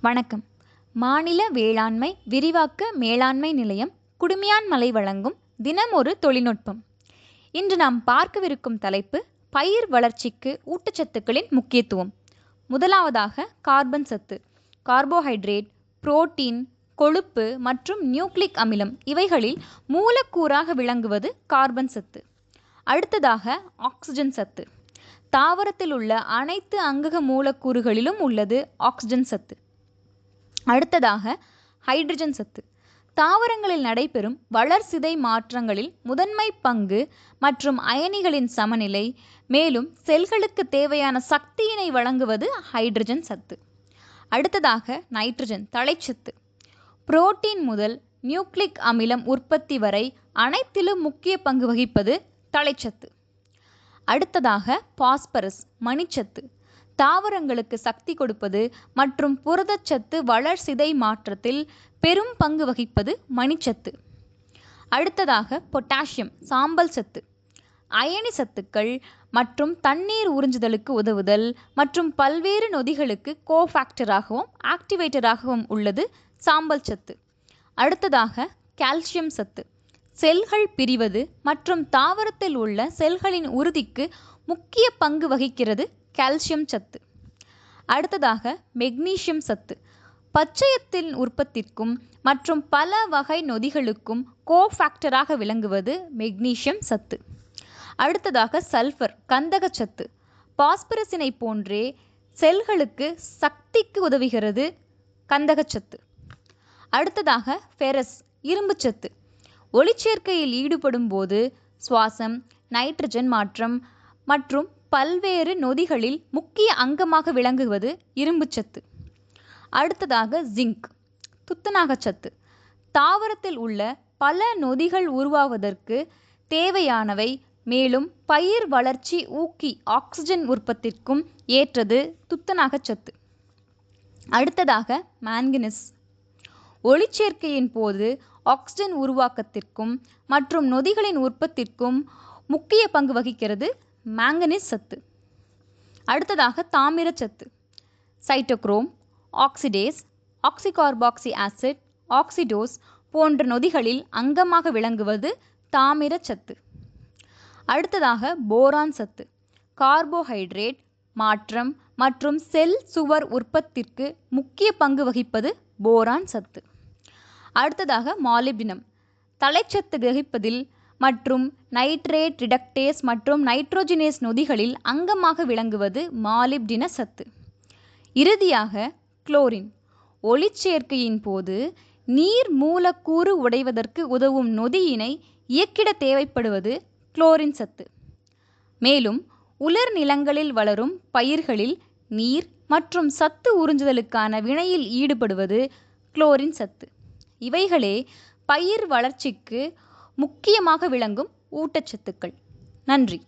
வணக்கம். மாநில வேளாண்மை விரிவாக்க மேலாண்மை நிலையம் குடுமியான்மலை வழங்கும் தினம் ஒரு தொழில்நுட்பம். இன்று நாம் பார்க்கவிருக்கும் தலைப்பு பயிர் வளர்ச்சிக்கு ஊட்டச்சத்துக்களின் முக்கியத்துவம். முதலாவதாக கார்பன் சத்து கார்போஹைட்ரேட் புரோட்டீன் கொழுப்பு மற்றும் நியூக்ளிக் அமிலம் இவைகளில் மூலக்கூறாக விளங்குவது கார்பன் சத்து. அடுத்ததாக ஆக்சிஜன் சத்து. தாவரத்தில் உள்ள அனைத்து அங்கக மூலக்கூறுகளிலும் உள்ளது ஆக்சிஜன் சத்து. அடுத்ததாக ஹைட்ரஜன் சத்து. தாவரங்களில் நடைபெறும் வளர்சிதை மாற்றங்களில் முதன்மை பங்கு மற்றும் அயனிகளின் சமநிலை மேலும் செல்களுக்கு தேவையான சக்தியினை வழங்குவது ஹைட்ரஜன் சத்து. அடுத்ததாக நைட்ரஜன் தழைச்சத்து புரோட்டீன் முதல் நியூக்ளிக் அமிலம் உற்பத்தி வரை அனைத்திலும் முக்கிய பங்கு வகிப்பது தழைச்சத்து அடுத்ததாக பாஸ்பரஸ் மணிச்சத்து. தாவரங்களுக்கு சக்தி கொடுப்பது மற்றும் புரதச்சத்து வளர்சிதை மாற்றத்தில் பெரும் பங்கு வகிப்பது மணிச்சத்து. அடுத்ததாக பொட்டாசியம் சாம்பல் சத்து. அயனி சத்துக்கள் மற்றும் தண்ணீர் உறிஞ்சுதலுக்கு உதவுதல் மற்றும் பல்வேறு நொதிகளுக்கு கோஃபேக்டராகவும் ஆக்டிவேட்டராகவும் உள்ளது சாம்பல் சத்து. அடுத்ததாக கால்சியம் சத்து. செல்கள் பிரிவது மற்றும் தாவரத்தில் உள்ள செல்களின் உறுதிக்கு முக்கிய பங்கு வகிக்கிறது கால்சியம் சத்து. அடுத்ததாக மெக்னீசியம் சத்து. பச்சையத்தின் உற்பத்திற்கும் மற்றும் பல வகை நொதிகளுக்கும் கோஃபேக்டராக விளங்குவது மெக்னீசியம் சத்து. அடுத்ததாக சல்ஃபர் கந்தகச்சத்து பாஸ்பரஸினை போன்றே செல்களுக்கு சக்திக்கு உதவுகிறது கந்தகச்சத்து அடுத்ததாக ஃபெரஸ் இரும்புச்சத்து ஒளிச்சேர்க்கையில் ஈடுபடும் போது சுவாசம் நைட்ரஜன் மாற்றம் மற்றும் பல்வேறு நொதிகளில் முக்கிய அங்கமாக விளங்குவது இரும்புச்சத்து அடுத்ததாக ஜிங்க் துத்தநாகச்சத்து தாவரத்தில் உள்ள பல நொதிகள் உருவாவதற்கு தேவையானவை மேலும் பயிர் வளர்ச்சி ஊக்கி ஆக்சிஜன் உற்பத்திற்கும் ஏற்றது துத்தநாகச்சத்து அடுத்ததாக மேங்கினஸ் ஒளிச்சேர்க்கையின் போது ஆக்சிஜன் உருவாக்கத்திற்கும் மற்றும் நொதிகளின் உற்பத்திற்கும் முக்கிய பங்கு வகிக்கிறது மாங்கனீஸ் சத்து. அடுத்ததாக தாமிரச்சத்து cytochrome oxidase oxycarboxy acid oxidase போன்ற நொதிகளில் அங்கமாக விளங்குவது தாமிர சத்து. அடுத்ததாக போரான் சத்து. கார்போஹைட்ரேட் மாற்றம் மற்றும் செல் சுவர் உற்பத்திற்கு முக்கிய பங்கு வகிப்பது போரான் சத்து. அடுத்ததாக மாலிபினம் தலைச்சத்து கிரகிப்பதில் மற்றும் நைட்ரேட் ரிடக்டேஸ் மற்றும் நைட்ரோஜினேஸ் நொதிகளில் அங்கமாக விளங்குவது மாலிப்டின சத்து இறுதியாக குளோரின் ஒளிச்சேர்க்கையின் போது நீர் மூலக்கூறு உடைவதற்கு உதவும் நொதியினை இயக்கிட தேவைப்படுவது குளோரின் சத்து. மேலும் உலர் நிலங்களில் வளரும் பயிர்களில் நீர் மற்றும் சத்து உறிஞ்சுதலுக்கான வினையில் ஈடுபடுவது குளோரின் சத்து. இவைகளே பயிர் வளர்ச்சிக்கு முக்கியமாக விளங்கும் ஊட்டச்சத்துக்கள். நன்றி.